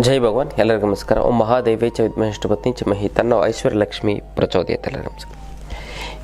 ಜೈ ಭಗವಾನ್, ಎಲ್ಲರಿಗೂ ನಮಸ್ಕಾರ. ಓಂ ಮಹಾದೇವಿ ಚ ವಿದ್ಮಹೇಷ್ಟ ಪತ್ನಿ ಚಮಹಿ ಮಹಿ ತನ್ನ ಐಶ್ವರ್ಯ ಲಕ್ಷ್ಮಿ ಪ್ರಚೋದಯತೆ ಎಲ್ಲರಿಗೂ ನಮಸ್ಕಾರ.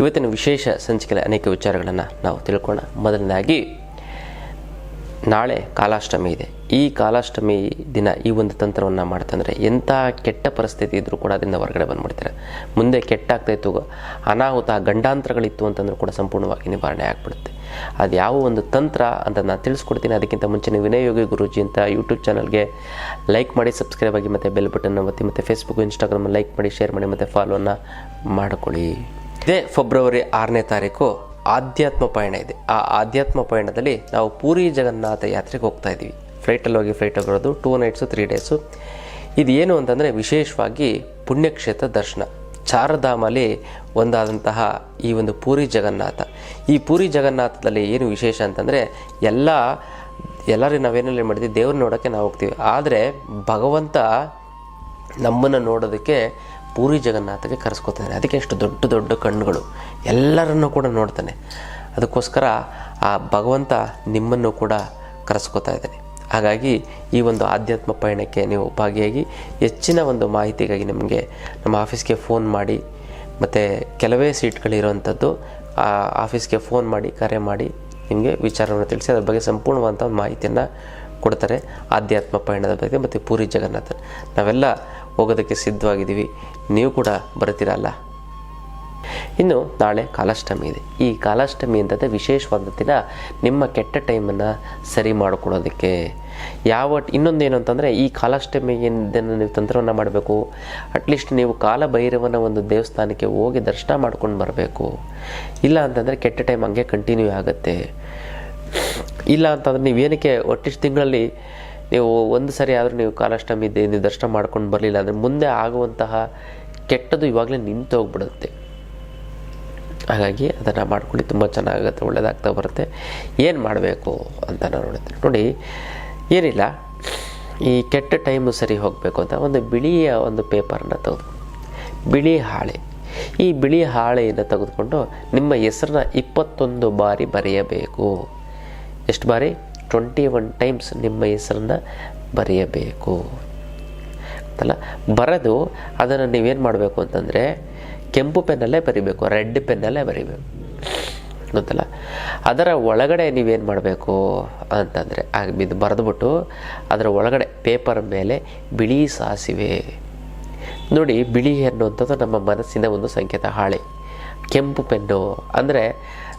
ಇವತ್ತಿನ ವಿಶೇಷ ಸಂಚಿಕೆಯಲ್ಲಿ ಅನೇಕ ವಿಚಾರಗಳನ್ನು ನಾವು ತಿಳ್ಕೊಳ್ಳೋಣ. ಮೊದಲನೇದಾಗಿ, ನಾಳೆ ಕಾಲಾಷ್ಟಮಿ ಇದೆ. ಈ ಕಾಲಾಷ್ಟಮಿ ದಿನ ಈ ಒಂದು ತಂತ್ರವನ್ನು ಮಾಡ್ತಂದರೆ ಎಂಥ ಕೆಟ್ಟ ಪರಿಸ್ಥಿತಿ ಇದ್ದರೂ ಕೂಡ ಅದರಿಂದ ಹೊರಗಡೆ ಬಂದುಬಿಡ್ತಾರೆ. ಮುಂದೆ ಕೆಟ್ಟಾಗ್ತಾ ಇತ್ತು, ಅನಾಹುತ, ಗಂಡಾಂತರಗಳಿತ್ತು ಅಂತಂದ್ರೂ ಕೂಡ ಸಂಪೂರ್ಣವಾಗಿ ನಿವಾರಣೆ ಆಗಿಬಿಡುತ್ತೆ. ಅದು ಯಾವ ಒಂದು ತಂತ್ರ ಅಂತ ನಾನು ತಿಳಿಸ್ಕೊಡ್ತೀನಿ. ಅದಕ್ಕಿಂತ ಮುಂಚೆ ನೀವು ವಿನಯ ಯೋಗಿ ಗುರೂಜಿ ಅಂತ ಯೂಟ್ಯೂಬ್ ಚಾನಲ್ಗೆ ಲೈಕ್ ಮಾಡಿ ಸಬ್ಸ್ಕ್ರೈಬ್ ಆಗಿ ಮತ್ತು ಬೆಲ್ ಬಟನ್ ಒತ್ತಿ ಮತ್ತು ಫೇಸ್ಬುಕ್ ಇನ್ಸ್ಟಾಗ್ರಾಮ್ ಲೈಕ್ ಮಾಡಿ ಶೇರ್ ಮಾಡಿ ಮತ್ತು ಫಾಲೋನ ಮಾಡ್ಕೊಳ್ಳಿ. ಇದೇ ಫೆಬ್ರವರಿ ಆರನೇ ತಾರೀಕು ಆಧ್ಯಾತ್ಮ ಪಯಣ ಇದೆ. ಆ ಆಧ್ಯಾತ್ಮ ಪಯಣದಲ್ಲಿ ನಾವು ಪೂರಿ ಜಗನ್ನಾಥ ಯಾತ್ರೆಗೆ ಹೋಗ್ತಾ ಇದ್ದೀವಿ. ಫ್ಲೈಟಲ್ಲಿ ಹೋಗಿ ಫ್ಲೈಟ್ ಹೋಗಿರೋದು ಟೂ ನೈಟ್ಸು ತ್ರೀ ಡೇಸು ಏನು ಅಂತಂದರೆ ವಿಶೇಷವಾಗಿ ಪುಣ್ಯಕ್ಷೇತ್ರ ದರ್ಶನ. ಚಾರಧಾಮಲ್ಲಿ ಒಂದಾದಂತಹ ಈ ಒಂದು ಪೂರಿ ಜಗನ್ನಾಥ. ಈ ಪೂರಿ ಜಗನ್ನಾಥದಲ್ಲಿ ಏನು ವಿಶೇಷ ಅಂತಂದರೆ ಎಲ್ಲ ಎಲ್ಲರೂ ನಾವೇನೆಲ್ಲ ಮಾಡ್ತೀವಿ ದೇವ್ರನ್ನ ನೋಡೋಕ್ಕೆ ನಾವು ಹೋಗ್ತೀವಿ. ಆದರೆ ಭಗವಂತ ನಮ್ಮನ್ನು ನೋಡೋದಕ್ಕೆ ಪೂರಿ ಜಗನ್ನಾಥಗೆ ಕರೆಸ್ಕೊತಾನೆ ಅದಕ್ಕೆ ಎಷ್ಟು ದೊಡ್ಡ ದೊಡ್ಡ ಕಣ್ಣುಗಳು. ಎಲ್ಲರನ್ನೂ ಕೂಡ ನೋಡ್ತಾನೆ. ಅದಕ್ಕೋಸ್ಕರ ಆ ಭಗವಂತ ನಿಮ್ಮನ್ನು ಕೂಡ ಕರೆಸ್ಕೊತಾ ಇದ್ದಾನೆ. ಹಾಗಾಗಿ ಈ ಒಂದು ಆಧ್ಯಾತ್ಮ ಪಯಣಕ್ಕೆ ನೀವು ಭಾಗಿಯಾಗಿ ಹೆಚ್ಚಿನ ಒಂದು ಮಾಹಿತಿಗಾಗಿ ನಿಮಗೆ ನಮ್ಮ ಆಫೀಸ್ಗೆ ಫೋನ್ ಮಾಡಿ ಮತ್ತು ಕೆಲವೇ ಸೀಟ್ಗಳಿರುವಂಥದ್ದು ಆ, ಆಫೀಸ್ಗೆ ಫೋನ್ ಮಾಡಿ, ಕರೆ ಮಾಡಿ ನಿಮಗೆ ವಿಚಾರವನ್ನು ತಿಳಿಸಿ, ಅದ್ರ ಬಗ್ಗೆ ಸಂಪೂರ್ಣವಾದಂಥ ಒಂದು ಮಾಹಿತಿಯನ್ನು ಕೊಡ್ತಾರೆ ಆಧ್ಯಾತ್ಮ ಪಯಣದ ಬಗ್ಗೆ ಮತ್ತು ಪೂರಿ ಜಗನ್ನಾಥ ನಾವೆಲ್ಲ ಹೋಗೋದಕ್ಕೆ ಸಿದ್ಧವಾಗಿದ್ದೀವಿ. ನೀವು ಕೂಡ ಬರ್ತೀರಲ್ಲ? ಇನ್ನು ನಾಳೆ ಕಾಲಾಷ್ಟಮಿ ಇದೆ. ಈ ಕಾಲಾಷ್ಟಮಿ ಅಂತಂದರೆ ವಿಶೇಷವಾದ ದಿನ ನಿಮ್ಮ ಕೆಟ್ಟ ಟೈಮನ್ನು ಸರಿ ಮಾಡಿಕೊಡೋದಕ್ಕೆ ಯಾವ ಇನ್ನೊಂದೇನು ಅಂತಂದರೆ ಈ ಕಾಲಾಷ್ಟಮಿಯಿಂದ ನೀವು ತಂತ್ರವನ್ನು ಮಾಡಬೇಕು. ಅಟ್ಲೀಸ್ಟ್ ನೀವು ಕಾಲಭೈರವನ ಒಂದು ದೇವಸ್ಥಾನಕ್ಕೆ ಹೋಗಿ ದರ್ಶನ ಮಾಡ್ಕೊಂಡು ಬರಬೇಕು. ಇಲ್ಲ ಅಂತಂದರೆ ಕೆಟ್ಟ ಟೈಮ್ ಹಂಗೆ ಕಂಟಿನ್ಯೂ ಆಗುತ್ತೆ. ಇಲ್ಲ ಅಂತಂದರೆ ನೀವೇನಕ್ಕೆ ಒಟ್ಟಿಷ್ಟು ತಿಂಗಳಲ್ಲಿ ನೀವು ಒಂದು ಸರಿ ಆದರೂ ನೀವು ಕಾಲಾಷ್ಟಮಿ ಇದೆ ನೀವು ದರ್ಶನ ಮಾಡ್ಕೊಂಡು ಬರಲಿಲ್ಲ ಅಂದರೆ ಮುಂದೆ ಆಗುವಂತಹ ಕೆಟ್ಟದು ಇವಾಗಲೇ ನಿಂತು ಹೋಗ್ಬಿಡುತ್ತೆ ಹಾಗಾಗಿ ಅದನ್ನು ಮಾಡ್ಕೊಂಡು ತುಂಬ ಚೆನ್ನಾಗುತ್ತೆ ಒಳ್ಳೆಯದಾಗ್ತಾ ಬರುತ್ತೆ. ಏನು ಮಾಡಬೇಕು ಅಂತ ನಾನು ನೋಡಿದ್ರೆ ನೋಡಿ, ಏನಿಲ್ಲ. ಈ ಕೆಟ್ಟ ಟೈಮು ಸರಿ ಹೋಗಬೇಕು ಅಂತ ಒಂದು ಬಿಳಿಯ ಒಂದು ಪೇಪರನ್ನ ತೆಗೆದು, ಬಿಳಿ ಹಾಳೆ. ಈ ಬಿಳಿ ಹಾಳೆಯನ್ನು ತೆಗೆದುಕೊಂಡು ನಿಮ್ಮ ಹೆಸರನ್ನ ಇಪ್ಪತ್ತೊಂದು ಬಾರಿ ಬರೆಯಬೇಕು. ಎಷ್ಟು ಬಾರಿ? ಟ್ವೆಂಟಿ ಒನ್ ಟೈಮ್ಸ್ ನಿಮ್ಮ ಹೆಸರನ್ನ ಬರೆಯಬೇಕು. ಅಂತಲ್ಲ, ಬರೆದು ಅದನ್ನು ನೀವೇನು ಮಾಡಬೇಕು ಅಂತಂದರೆ ಕೆಂಪು ಪೆನ್ನಲ್ಲೇ ಬರಿಬೇಕು, ರೆಡ್ ಪೆನ್ನಲ್ಲೇ ಬರಿಬೇಕು. ಗೊತ್ತಲ್ಲ? ಅದರ ಒಳಗಡೆ ನೀವೇನು ಮಾಡಬೇಕು ಅಂತಂದರೆ ಇದು ಬರೆದ್ಬಿಟ್ಟು ಅದರ ಒಳಗಡೆ ಪೇಪರ್ ಮೇಲೆ ಬಿಳಿ ಸಾಸಿವೆ. ನೋಡಿ, ಬಿಳಿ ಅನ್ನುವಂಥದ್ದು ನಮ್ಮ ಮನಸ್ಸಿನ ಒಂದು ಸಂಕೇತ, ಹಾಳೆ. ಕೆಂಪು ಪೆನ್ನು. ಅಂದರೆ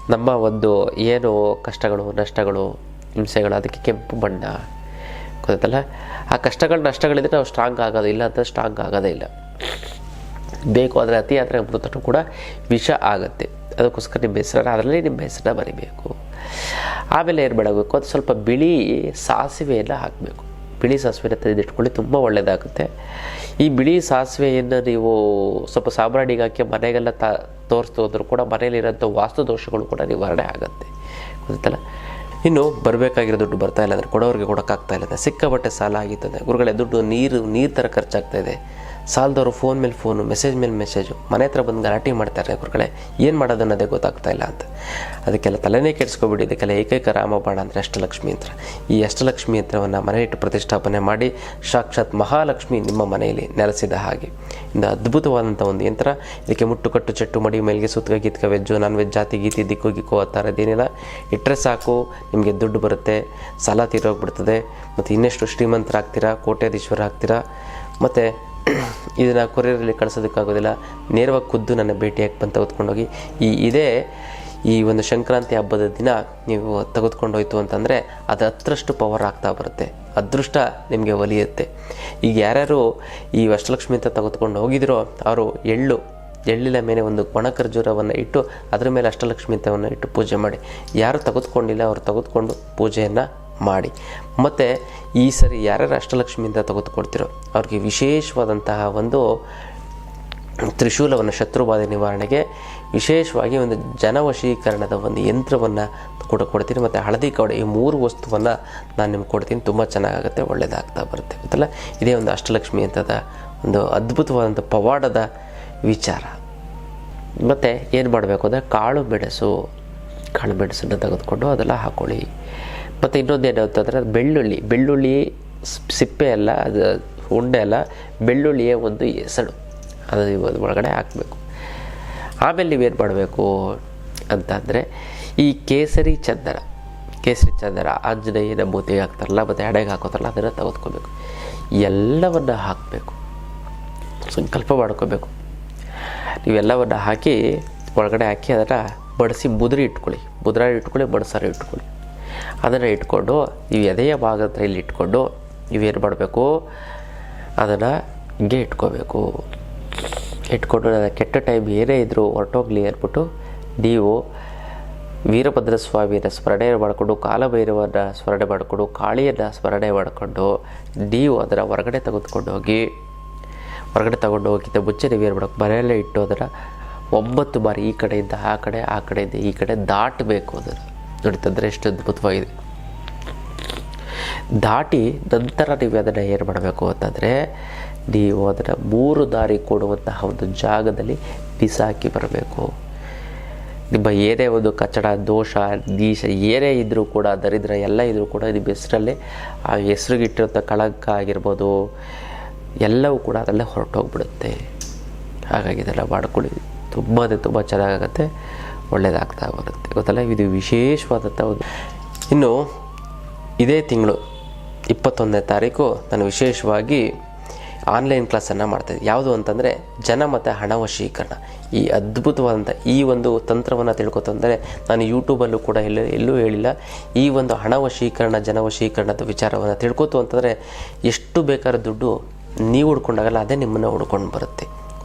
ನಮ್ಮ ಒಂದು ಏನು ಕಷ್ಟಗಳು, ನಷ್ಟಗಳು, ಹಿಂಸೆಗಳು, ಅದಕ್ಕೆ ಕೆಂಪು ಬಣ್ಣ. ಗೊತ್ತಲ್ಲ? ಆ ಕಷ್ಟಗಳು, ನಷ್ಟಗಳಿದ್ರೆ ನಾವು ಸ್ಟ್ರಾಂಗ್ ಆಗೋದಿಲ್ಲ ಅಂತ ಸ್ಟ್ರಾಂಗ್ ಆಗೋದೇ ಇಲ್ಲ. ಬೇಕು, ಆದರೆ ಅತಿ ಆದರೆ ಅಮೃತನೂ ಕೂಡ ವಿಷ ಆಗುತ್ತೆ. ಅದಕ್ಕೋಸ್ಕರ ನಿಮ್ಮ ಹೆಸರನ್ನ ಅದರಲ್ಲಿ ನಿಮ್ಮ ಹೆಸರನ್ನ ಬರಿಬೇಕು. ಆಮೇಲೆ ಏನು ಮಾಡಬೇಕು? ಅದು ಸ್ವಲ್ಪ ಬಿಳಿ ಸಾಸಿವೆಯನ್ನು ಹಾಕಬೇಕು. ಬಿಳಿ ಸಾಸಿವೆನ ತೆಗೆದಿಟ್ಕೊಳ್ಳಿ ತುಂಬ ಒಳ್ಳೆಯದಾಗುತ್ತೆ ಈ ಬಿಳಿ ಸಾಸಿವೆಯನ್ನು ನೀವು ಸ್ವಲ್ಪ ಸಾಂಬ್ರಾಣಿಗೆ ಹಾಕಿ ಮನೆಗೆಲ್ಲ ತ, ತೋರಿಸ್ತು ಹೋದರೂ ಕೂಡ ಮನೆಯಲ್ಲಿರೋಂಥ ವಾಸ್ತು ದೋಷಗಳು ಕೂಡ ನಿವಾರಣೆ ಆಗುತ್ತೆ. ಗೊತ್ತಲ್ಲ ಇನ್ನು ಬರಬೇಕಾಗಿರೋ ದುಡ್ಡು ಬರ್ತಾ ಇಲ್ಲ ಅಂದರೆ ಕೊಡೋರಿಗೆ ಕೊಡೋಕ್ಕಾಗ್ತಾ ಇಲ್ಲ ಅಂದರೆ ಸಿಕ್ಕಾಪಟ್ಟೆ ಸಾಲ ಆಗಿರ್ತದೆ. ಗುರುಗಳೇ, ದುಡ್ಡು ನೀರು ನೀರು ಥರ ಖರ್ಚಾಗ್ತಾ ಇದೆ. ಸಾಲದವರು ಫೋನ್ ಮೇಲೆ ಫೋನು ಮೆಸೇಜ್ ಮೇಲೆ ಮೆಸೇಜು ಮನೆ ಹತ್ರ ಬಂದು ಗಲಾಟೆ ಮಾಡ್ತಾರೆ ಗುರುಗಳೇ, ಏನು ಮಾಡೋದು ಅನ್ನೋದೇ ಗೊತ್ತಾಗ್ತಾ ಇಲ್ಲ ಅಂತ. ಅದಕ್ಕೆಲ್ಲ ತಲೆನೇ ಕೆಡಿಸ್ಕೊಬಿಡಿ ಇದಕ್ಕೆಲ್ಲ ಏಕೈಕ ರಾಮಬಾಣ ಅಂದರೆ ಅಷ್ಟಲಕ್ಷ್ಮಿ ಯಂತ್ರ ಈ ಅಷ್ಟಲಕ್ಷ್ಮಿ ಯಂತ್ರವನ್ನು ಮನೆ ಇಟ್ಟು ಪ್ರತಿಷ್ಠಾಪನೆ ಮಾಡಿ ಸಾಕ್ಷಾತ್ ಮಹಾಲಕ್ಷ್ಮಿ ನಿಮ್ಮ ಮನೆಯಲ್ಲಿ ನೆಲೆಸಿದ ಹಾಗೆ. ಇಂದ ಅದ್ಭುತವಾದಂಥ ಒಂದು ಯಂತ್ರ. ಇದಕ್ಕೆ ಮುಟ್ಟುಕಟ್ಟು, ಚಟ್ಟು, ಮಡಿ, ಮೇಲ್ಗೆ ಸುತ್ತಗ ಗೀತ್ಕ, ವೆಜ್ಜು ನಾನ್ ವೆಜ್ ಜಾತಿ, ಗೀತಿ, ದಿಕ್ಕು, ಗಿಕ್ಕು ಆ ಥರದ್ದೇನಿಲ್ಲ ಇಟ್ಟರೆ ಸಾಕು, ನಿಮಗೆ ದುಡ್ಡು ಬರುತ್ತೆ, ಸಾಲ ತೀರೋಗ್ಬಿಡ್ತದೆ. ಮತ್ತು ಇನ್ನೆಷ್ಟು ಶ್ರೀಮಂತರಾಗ್ತೀರಾ, ಕೋಟ್ಯಾಧೀಶ್ವರ ಆಗ್ತೀರಾ, ಮತ್ತು ಇದನ್ನು ಕೊರಿಯರಲ್ಲಿ ಕಳಿಸೋದಕ್ಕಾಗೋದಿಲ್ಲ. ನೇರವಾಗಿ ಖುದ್ದು ನನ್ನ ಭೇಟಿಯಾಗಿ ಬಂದು ತೆಗೆದುಕೊಂಡೋಗಿ ಈ ಇದೇ ಈ ಒಂದು ಸಂಕ್ರಾಂತಿ ಹಬ್ಬದ ದಿನ ನೀವು ತೆಗೆದುಕೊಂಡೋಯ್ತು ಅಂತಂದರೆ ಅದು ಹತ್ತರಷ್ಟು ಪವರ್ ಆಗ್ತಾ ಬರುತ್ತೆ. ಅದೃಷ್ಟ ನಿಮಗೆ ಒಲಿಯುತ್ತೆ. ಈಗ ಯಾರ್ಯಾರು ಈ ಅಷ್ಟಲಕ್ಷ್ಮಿ ಅಂತ ತೆಗೆದುಕೊಂಡು ಹೋಗಿದ್ರೋ, ಅವರು ಎಳ್ಳು, ಎಳ್ಳಿನ ಮೇಲೆ ಒಂದು ಒಣ ಖರ್ಜೂರವನ್ನು ಇಟ್ಟು ಅದರ ಮೇಲೆ ಅಷ್ಟಲಕ್ಷ್ಮಿ ಅಂತವನ್ನು ಇಟ್ಟು ಪೂಜೆ ಮಾಡಿ. ಯಾರು ತೆಗೆದುಕೊಂಡಿಲ್ಲ, ಅವರು ತೆಗೆದುಕೊಂಡು ಪೂಜೆಯನ್ನು ಮಾಡಿ. ಮತ್ತು ಈ ಸರಿ ಯಾರ್ಯಾರು ಅಷ್ಟಲಕ್ಷ್ಮಿಯಿಂದ ತೆಗೆದುಕೊಡ್ತಿರೋ ಅವ್ರಿಗೆ ವಿಶೇಷವಾದಂತಹ ಒಂದು ತ್ರಿಶೂಲವನ್ನು ಶತ್ರುಬಾಧೆ ನಿವಾರಣೆಗೆ ವಿಶೇಷವಾಗಿ ಒಂದು ಜನವಶೀಕರಣದ ಒಂದು ಯಂತ್ರವನ್ನು ಕೂಡ ಕೊಡ್ತೀನಿ. ಮತ್ತು ಹಳದಿ ಕವಡೆ ಈ ಮೂರು ವಸ್ತುವನ್ನು ನಾನು ನಿಮ್ಗೆ ಕೊಡ್ತೀನಿ. ತುಂಬ ಚೆನ್ನಾಗುತ್ತೆ ಒಳ್ಳೆಯದಾಗ್ತಾ ಬರುತ್ತೆ. ಗೊತ್ತಲ್ಲ? ಇದೇ ಒಂದು ಅಷ್ಟಲಕ್ಷ್ಮಿ ಅಂತದ ಒಂದು ಅದ್ಭುತವಾದಂಥ ಪವಾಡದ ವಿಚಾರ. ಮತ್ತು ಏನು ಮಾಡಬೇಕು ಅಂದರೆ ಕಾಳು ಮೆಣಸು, ಕಾಳು ಮೆಣಸನ್ನು ತೆಗೆದುಕೊಂಡು ಅದೆಲ್ಲ ಹಾಕ್ಕೊಳ್ಳಿ ಮತ್ತು ಇನ್ನೊಂದು ಏನು ಅಂತಂದರೆ ಬೆಳ್ಳುಳ್ಳಿ ಬೆಳ್ಳುಳ್ಳಿ ಸಿಪ್ಪೆ ಅಲ್ಲ, ಅದು ಉಂಡೆ ಅಲ್ಲ, ಬೆಳ್ಳುಳ್ಳಿಯ ಒಂದು ಹೆಸಳು ಅದು ಒಳಗಡೆ ಹಾಕಬೇಕು. ಆಮೇಲೆ ನೀವೇನು ಮಾಡಬೇಕು ಅಂತಂದರೆ ಈ ಕೇಸರಿ ಚಂದನ ಕೇಸರಿ ಚಂದನ ಆಂಜನೇಯನ ಮೂತಿಗೆ ಹಾಕ್ತಾರಲ್ಲ, ಮತ್ತು ಎಡೆಗೆ ಹಾಕೋತಾರಲ್ಲ, ಅದನ್ನು ತೆಗೆದುಕೋಬೇಕು ಎಲ್ಲವನ್ನು ಹಾಕಬೇಕು. ಸಂಕಲ್ಪ ಮಾಡ್ಕೋಬೇಕು. ನೀವೆಲ್ಲವನ್ನು ಹಾಕಿ ಒಳಗಡೆ ಹಾಕಿ ಅದನ್ನು ಬಡಿಸಿ ಮುದ್ರೆ ಇಟ್ಕೊಳ್ಳಿ. ಮುದ್ರೆ ಇಟ್ಕೊಳ್ಳಿ ಬಡ್ಸಾರ ಇಟ್ಕೊಳ್ಳಿ. ಅದನ್ನು ಇಟ್ಕೊಂಡು ನೀವು ಎದೆಯ ಭಾಗದ ಇಲ್ಲಿ ಇಟ್ಕೊಂಡು ನೀವೇನು ಮಾಡಬೇಕು? ಅದನ್ನು ಹಿಂಗೆ ಇಟ್ಕೋಬೇಕು. ಇಟ್ಕೊಂಡು ನನ್ನ ಕೆಟ್ಟ ಟೈಮ್ ಏನೇ ಇದ್ದರೂ ಹೊರಟೋಗ್ಲಿ ಅಂದ್ಬಿಟ್ಟು ನೀವು ವೀರಭದ್ರ ಸ್ವಾಮಿಯ ಸ್ಮರಣೆ ಮಾಡಿಕೊಂಡು, ಕಾಲಭೈರವನ ಸ್ಮರಣೆ ಮಾಡಿಕೊಂಡು, ಕಾಳಿಯನ್ನು ಸ್ಮರಣೆ ಮಾಡಿಕೊಂಡು ನೀವು ಅದರ ಹೊರಗಡೆ ತೆಗೆದುಕೊಂಡು ಹೋಗಿ, ಹೊರಗಡೆ ತಗೊಂಡು ಹೋಗಿದ್ದ ಮುಂಚೆ ನೀವು ಏನು ಮಾಡಬೇಕು? ಮನೆಯಲ್ಲೇ ಇಟ್ಟು ಅದನ್ನು ಒಂಬತ್ತು ಬಾರಿ ಈ ಕಡೆಯಿಂದ ಆ ಕಡೆ, ಆ ಕಡೆಯಿಂದ ಈ ಕಡೆ ದಾಟಬೇಕು ಅದನ್ನು. ನೋಡಿ ತಂದರೆ ಎಷ್ಟು ಅದ್ಭುತವಾಗಿದೆ. ದಾಟಿ ನಂತರ ನೀವು ಅದನ್ನು ಏನು ಮಾಡಬೇಕು ಅಂತಂದರೆ, ನೀವು ಅದನ್ನು ಮೂರು ದಾರಿ ಕೊಡುವಂತಹ ಒಂದು ಜಾಗದಲ್ಲಿ ಬಿಸಾಕಿ ಬರಬೇಕು. ನಿಮ್ಮ ಏನೇ ಒಂದು ಕಚಡ, ದೋಷ ದೀಶ ಏನೇ ಇದ್ದರೂ ಕೂಡ, ದರಿದ್ರ ಎಲ್ಲ ಇದ್ದರೂ ಕೂಡ ನಿಮ್ಮ ಹೆಸರಲ್ಲಿ ಆ ಹೆಸರಿಗಿಟ್ಟಿರೋಂಥ ಕಳಂಕ ಆಗಿರ್ಬೋದು, ಎಲ್ಲವೂ ಕೂಡ ಅದರಲ್ಲೇ ಹೊರಟೋಗ್ಬಿಡುತ್ತೆ. ಹಾಗಾಗಿ ಇದೆಲ್ಲ ಮಾಡ್ಕೊಳ್ಳಿ. ತುಂಬ ತುಂಬ ಚೆನ್ನಾಗಾಗತ್ತೆ. ಒಳ್ಳೆಯದಾಗ್ತಾ ಬರುತ್ತೆ ಗೊತ್ತಲ್ಲ? ಇದು ವಿಶೇಷವಾದಂಥ ಒಂದು ಇನ್ನು ಇದೇ ತಿಂಗಳು ಇಪ್ಪತ್ತೊಂದನೇ ತಾರೀಕು ನಾನು ವಿಶೇಷವಾಗಿ ಆನ್ಲೈನ್ ಕ್ಲಾಸನ್ನು ಮಾಡ್ತಾಯಿದ್ದೆ ಯಾವುದು ಅಂತಂದರೆ ಜನ ಮತ್ತು ಹಣ ವಶೀಕರಣ. ಈ ಅದ್ಭುತವಾದಂಥ ಈ ಒಂದು ತಂತ್ರವನ್ನು ತಿಳ್ಕೊತಂದರೆ ನಾನು ಯೂಟ್ಯೂಬಲ್ಲೂ ಕೂಡ ಎಲ್ಲ ಎಲ್ಲೂ ಹೇಳಿಲ್ಲ. ಈ ಒಂದು ಹಣ ವಶೀಕರಣ, ಜನ ವಶೀಕರಣದ ವಿಚಾರವನ್ನು ತಿಳ್ಕೊತು ಅಂತಂದರೆ ಎಷ್ಟು ಬೇಕಾದ ದುಡ್ಡು ನೀವು ಹುಡ್ಕೊಂಡಾಗಲ್ಲ, ಅದೇ ನಿಮ್ಮನ್ನು ಹುಡ್ಕೊಂಡು ಬರುತ್ತೆ.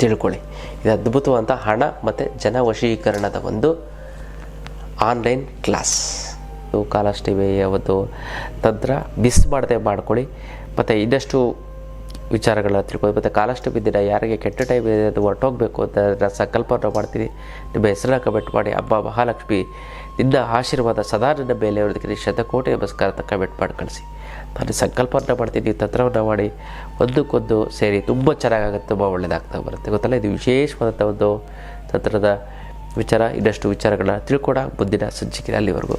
ತಿಳ್ಕೊಳ್ಳಿ. ಇದು ಅದ್ಭುತವಾದಂಥ ಹಣ ಮತ್ತು ಜನವಶೀಕರಣದ ಒಂದು ಆನ್ಲೈನ್ ಕ್ಲಾಸ್. ಇದು ಕಾಲಸ್ ಟಿ ವಿ ಒಂದು ತಂತ್ರ ಮಿಸ್ ಮಾಡದೆ ಮಾಡ್ಕೊಳ್ಳಿ. ಮತ್ತು ಇನ್ನಷ್ಟು ವಿಚಾರಗಳನ್ನ ತಿಳ್ಕೊಳ್ಳಿ. ಮತ್ತು ಕಾಲಷ್ಟು ದಿನ ಯಾರಿಗೆ ಕೆಟ್ಟ ಟೈಮ್ ಇದೆ ಅದು ಹೊರಟೋಗಬೇಕು ಅಂತ ನಾನು ಸಂಕಲ್ಪವನ್ನು ಮಾಡ್ತೀನಿ. ನಿಮ್ಮ ಹೆಸರನ್ನ ಕಮೆಂಟ್ ಮಾಡಿ. ಹಬ್ಬ ಮಹಾಲಕ್ಷ್ಮಿ, ನಿನ್ನ ಆಶೀರ್ವಾದ ಸದಾ ನನ್ನ ಮೇಲೆ ಇರೋದಕ್ಕೆ ಶತಕೋಟಿ ನಮಸ್ಕಾರ ಅಂತ ಕಮೆಂಟ್ ಮಾಡಿ ಕಳಿಸಿ. ನಾನು ಸಂಕಲ್ಪವನ್ನು ಮಾಡ್ತೀನಿ ತಂತ್ರವನ್ನು ಮಾಡಿ ಒಂದಕ್ಕೊಂದು ಸೇರಿ ತುಂಬ ಚೆನ್ನಾಗಾಗುತ್ತೆ, ತುಂಬ ಒಳ್ಳೆಯದಾಗ್ತಾ ಬರುತ್ತೆ. ಗೊತ್ತಲ್ಲ, ಇದು ವಿಶೇಷವಾದಂಥ ಒಂದು ತಂತ್ರದ ವಿಚಾರ, ಇನ್ನಷ್ಟು ವಿಚಾರಗಳನ್ನ ತಿಳ್ಕೊಡ ಮುಂದಿನ ಸಂಚಿಕೆ ಅಲ್ಲಿವರೆಗೂ.